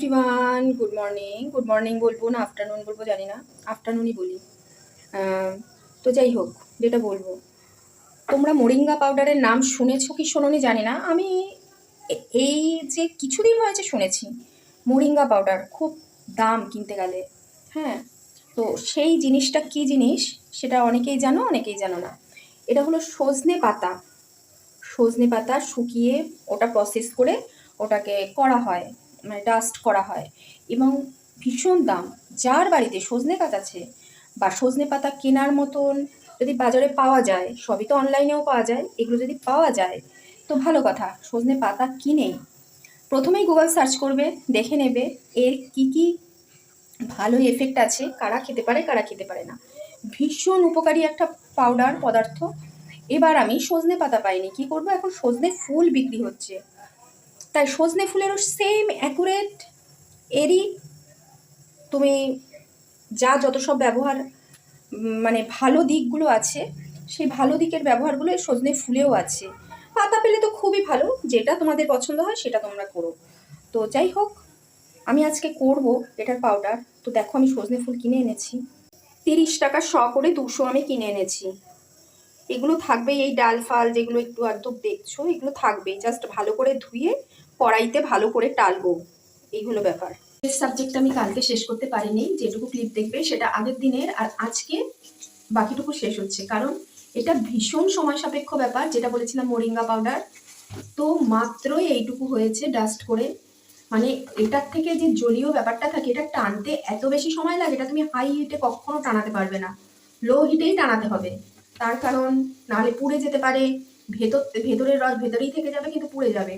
Everyone good morning good morning বলব না afternoon বলব জানি না। আফটারনুনই বলি। তো যাই হোক, যেটা বলব। তোমরা মোরিঙ্গা পাউডারের নাম শুনেছো কি শোনোনি জানি না। আমি এই যে কিছুদিন হয়েছে শুনেছি, মোরিঙ্গা পাউডার খুব দাম কিনতে গেলে। হ্যাঁ তো সেই জিনিসটা কি জিনিস সেটা অনেকেই জানো অনেকেই জানো না। এটা হলো সজনে পাতা। সজনে পাতা শুকিয়ে ওটা প্রসেস করে ওটাকে করা হয়। মানে ডাস্ট করা হয় এবং ভীষণ দাম। যার বাড়িতে সজনে গাছ আছে বা সজনে পাতা কেনার মতন যদি বাজারে পাওয়া যায়, সবই তো অনলাইনেও পাওয়া যায়, এগুলো যদি পাওয়া যায়, তো ভালো কথা, সজনে পাতা কিনে। প্রথমেই গুগল সার্চ করবে, দেখে নেবে এর কি কি ভালো এফেক্ট আছে, কারা খেতে পারে, কারা খেতে পারে না। ভীষণ উপকারী একটা পাউডার পদার্থ। এবার আমি সজনে পাতা পাইনি, কি করব? এখন সজনে ফুল বিক্রি হচ্ছে। তাই সজনে ফুলেরও সেম অ্যাকুরেট এরই তুমি যা যত সব ব্যবহার মানে ভালো দিকগুলো আছে, সেই ভালো দিকের ব্যবহারগুলো এই সজনে ফুলেও আছে। পাতা পেলে তো খুবই ভালো, যেটা তোমাদের পছন্দ হয় সেটা তোমরা করো। তো যাই হোক, আমি আজকে করব এটার পাউডার তো দেখো আমি সজনে ফুল কিনে এনেছি। তিরিশ টাকা শ করে দুশো আমি কিনে এনেছি। এগুলো থাকবে এই ডাল ফাল যেগুলো একটু আধটুক দেখছ, এগুলো থাকবে জাস্ট ভালো করে ধুয়ে কড়াইতে ভালো করে টালবো। এইগুলো ব্যাপার। সাবজেক্ট আমি কালকে শেষ করতে পারিনি। যেটুকু ক্লিপ দেখবে সেটা আগের দিনের আর আজকে বাকিটুকু শেষ হচ্ছে। কারণ এটা ভীষণ সময় সাপেক্ষ ব্যাপার, যেটা বলেছিলাম মোরিঙ্গা পাউডার। তো মাত্রই এইটুকু হয়েছে ডাস্ট করে। মানে এটার থেকে যে জলীয় ব্যাপারটা থাকে, এটা টানতে এত বেশি সময় লাগে, এটা তুমি হাই হিটে কখনো টানাতে পারবে না। লো হিটেই টানাতে হবে। তার কারণ নাহলে পুড়ে যেতে পারে ভেতর, ভেতরের রস ভেতরেই থেকে যাবে কিন্তু পুড়ে যাবে।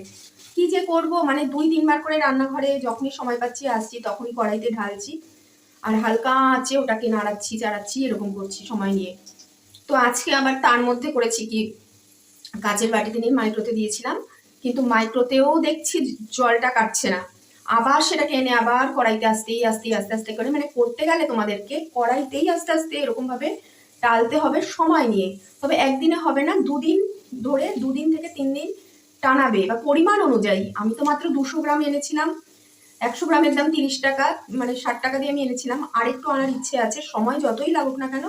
কি যে করব? মানে দুই, তিনবার করে রান্নাঘরে যখনই সময় পাচ্ছি আসছি, তখনই কড়াইতে ঢালছি। আর হালকা আছে ওটাকে নাড়াচ্ছি, চাড়াচ্ছি, এরকম করছি সময় নিয়ে। তো আজকে আবার তার মধ্যে করেছি কি কাচের বাটিতে নিয়ে মাইক্রোতে দিয়েছিলাম, কিন্তু মাইক্রোতেও দেখছি জলটা কাটছে না। আবার সেটাকে এনে আবার কড়াইতে আসতেই আস্তে আস্তে আস্তে করে মানে করতে গেলে তোমাদেরকে কড়াইতেই আস্তে আস্তে এরকম ভাবে টালতে হবে সময় নিয়ে। তবে একদিনে হবে না, দুদিন ধরে, দুদিন থেকে তিন দিন টানাবে। বা পরিমাণ অনুযায়ী, আমি তো মাত্র দুশো গ্রাম এনেছিলাম, একশো গ্রামের দাম তিরিশ টাকা মানে ষাট টাকা দিয়ে আমি এনেছিলাম। আরেকটু আনার ইচ্ছে আছে, সময় যতই লাগুক না কেন,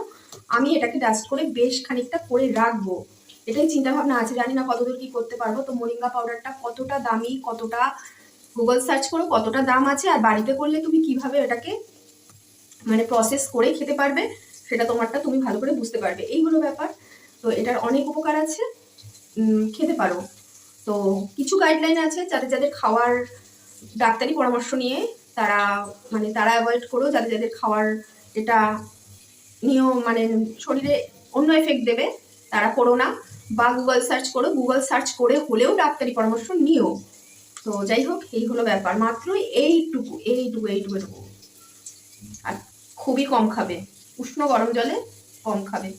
আমি এটাকে ডাস্ট করে বেশ খানিকটা করে রাখব। এটাই চিন্তাভাবনা আছে, জানি না কতদূর কি করতে পারব। তো মোরিঙ্গা পাউডারটা কতটা দামি, কতটা গুগল সার্চ করো, কতটা দাম আছে, আর বাড়িতে করলে তুমি কীভাবে এটাকে মানে প্রসেস করে খেতে পারবে। সেটা তোমারটা তুমি ভালো করে বুঝতে পারবে। এই হলো ব্যাপার। তো এটার অনেক উপকার আছে। খেতে পারো। তো কিছু গাইডলাইন আছে যাদের যাদের খাওয়ার ডাক্তারি পরামর্শ নিয়ে তারা মানে তারা অ্যাভয়েড করো। যাদের যাদের খাওয়ার এটা নিয়ম মানে শরীরে অন্য এফেক্ট দেবে, তারা করো না। বা গুগল সার্চ করো। গুগল সার্চ করে হলেও ডাক্তারি পরামর্শ নিও। তো যাই হোক, এই হলো ব্যাপার। মাত্র এইটুকু এইটুকু এইটুকু এইটুকু আর খুবই কম খাবে। উষ্ণ গরম জলে কম খাবে।